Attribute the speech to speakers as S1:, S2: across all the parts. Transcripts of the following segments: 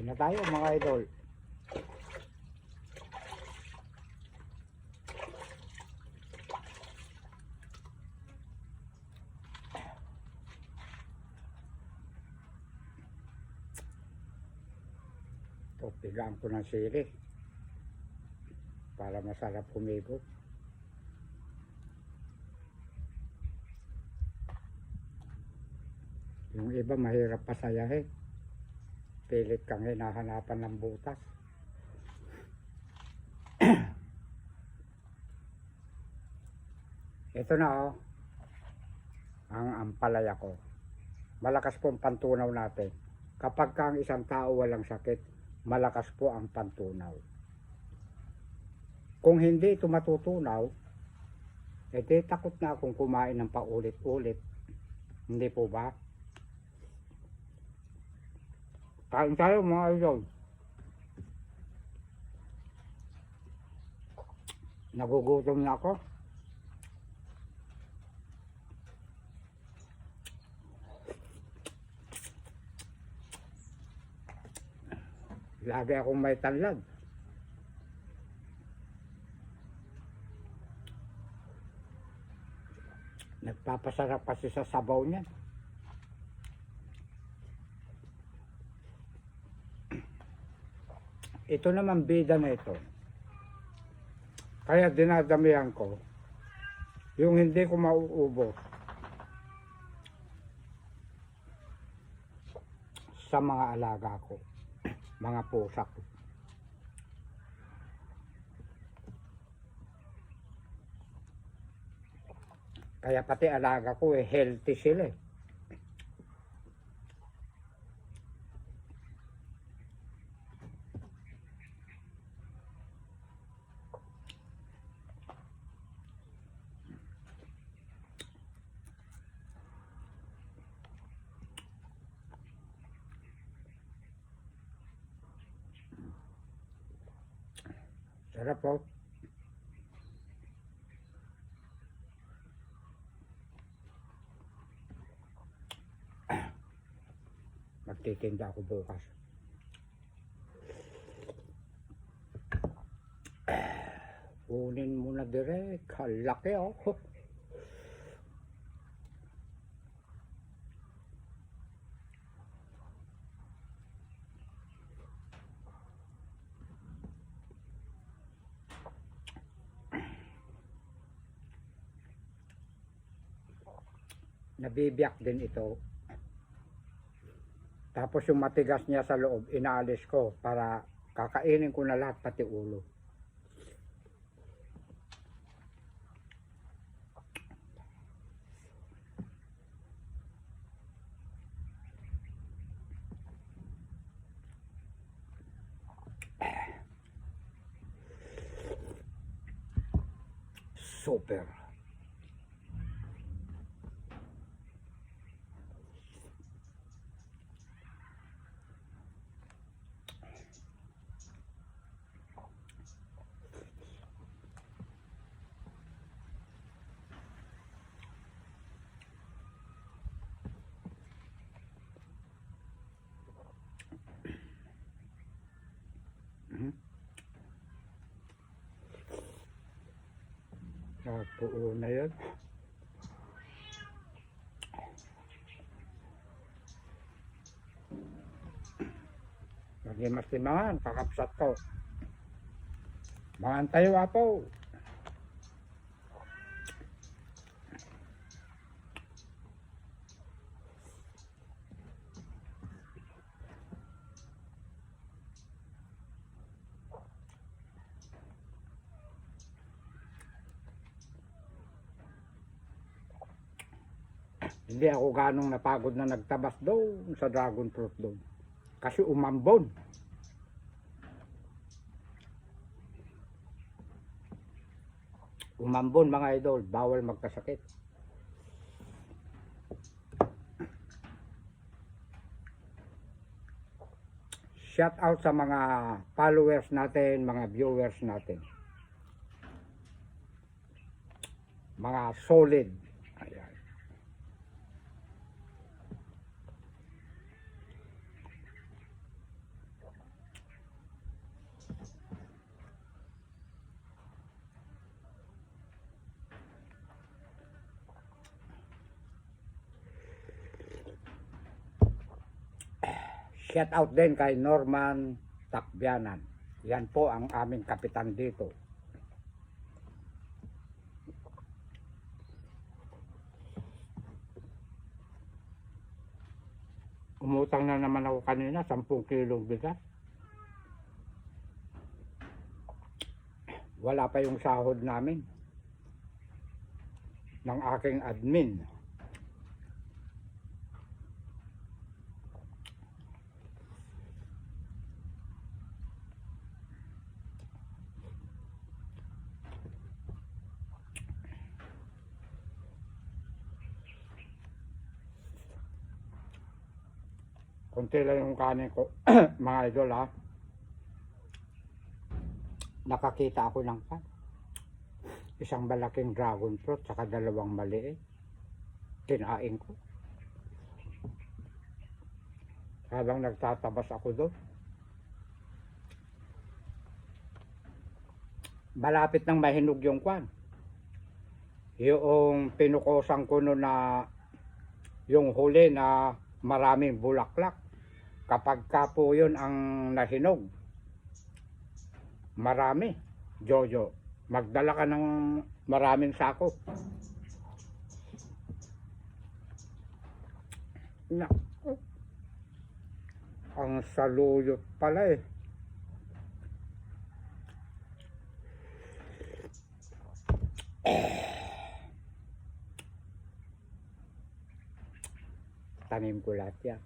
S1: Kain na tayo mga idol. Ito, pigaan ko ng sili. Para masarap humigop. Yung iba mahirap pasayahin. Pilit kang hinahanapan ng butas. Ito na oh. Ang ampalaya ko. Malakas po ang pantunaw natin. Kapag ka ang isang tao walang sakit, malakas po ang pantunaw. Kung hindi ito matutunaw, edi takot na akong kumain ng paulit-ulit. Hindi po ba? Kain tayo mga idol. Nagugutom na ako. Lagi akong may tanlag. Nagpapasarap kasi sa sabaw niya. Ito naman bida na ito. Kaya dinadamihan ko yung hindi ko mauubos sa mga alaga ko, mga pusa ko. Kaya pati alaga ko eh, healthy sila eh. Sarap po. Magtitinda ako bukas. Kunin mo na direk. Halaki oh. Nabibiyak din ito. Tapos yung matigas niya sa loob, inaalis ko para kakainin ko na lahat pati ulo. Super. Napuo na yan. Nagimas timangan, kakapsat ko. Mga tayo apo. Hindi ako ganong napagod na nagtabas doon sa dragon fruit doon. Kasi umambon. Umambon mga idol, bawal magkasakit. Shout out sa mga followers natin, mga viewers natin. Mga solid. Shout out din kay Norman Takbianan. Yan po ang aming kapitan dito. Umutang na naman ako kanina, 10 kilong bigas. Wala pa yung sahod namin ng aking admin. Kunti lang yung kanin ko, mga idol ha. Nakakita ako ng pan. Isang malaking dragon fruit, saka dalawang maliit. Kinain ko. Habang nagtatabas ako doon. Malapit nang mahinog yung kwan. Yung pinukosan ko no na yung huli na maraming bulaklak. Kapag ka po yun ang nahinog, marami. Jojo, magdala ka ng maraming sako. Naku. Ang saluyot pala eh. Tanim ko lahat yan.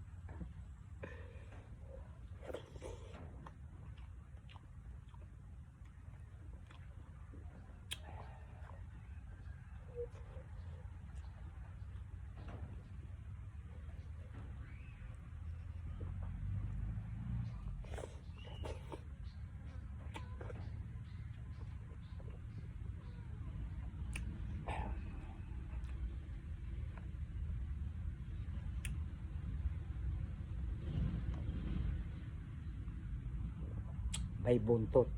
S1: May buntot.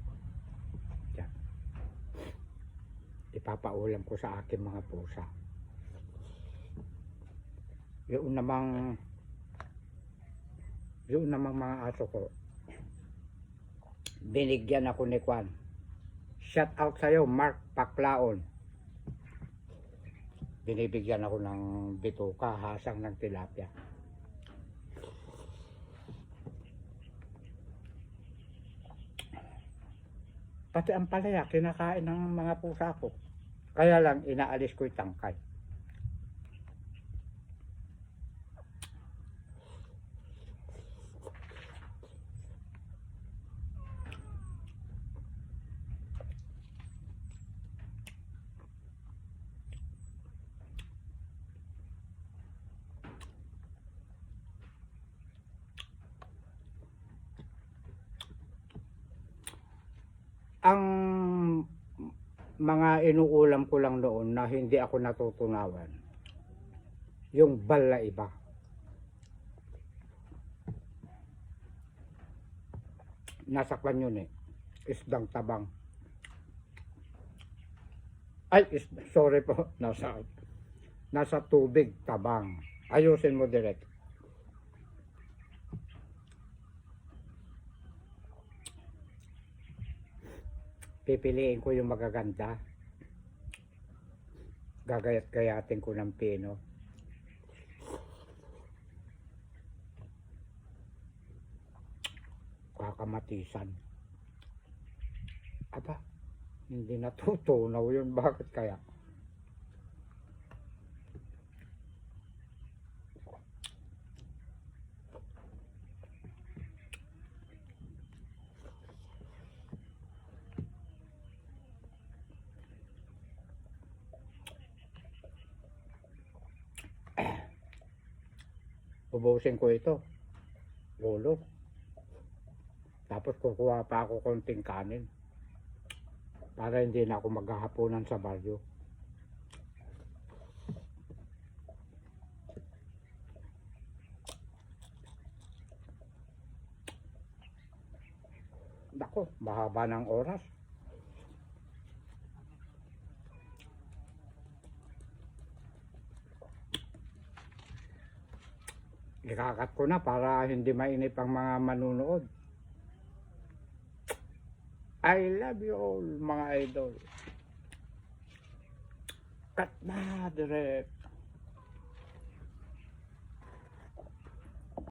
S1: Yan. Ipapaulam ko sa aking mga pusa. Yung namang yung namang mga aso ko binigyan ako ni Kwan. Shout out sa'yo, Mark Paklaon. Binibigyan ako ng bituka, hasang ng tilapia. Pati ang palaya, kinakain ng mga pusa ko. Kaya lang, inaalis ko yung tangkay. Ang mga inuulam ko lang noon na hindi ako natutunawan yung bala iba. Nasa kwan yun eh. Isdang tabang. Ay is, sorry po nasa nasa tubig tabang. Ayusin mo direct pipiliin ko yung magaganda. Gagayat-gayatin ko ng pino. Kakamatisan. Aba, hindi natutunaw yun. Bakit kaya? Ubusin ko ito. Lolo. Tapos kukuha pa ako konting kanin. Para hindi na ako maghahaponan sa baryo. Nako, mahaba ng oras. Ikakat ko na para hindi mainip ang mga manunood. I love you all, mga idol. Cut na, direct.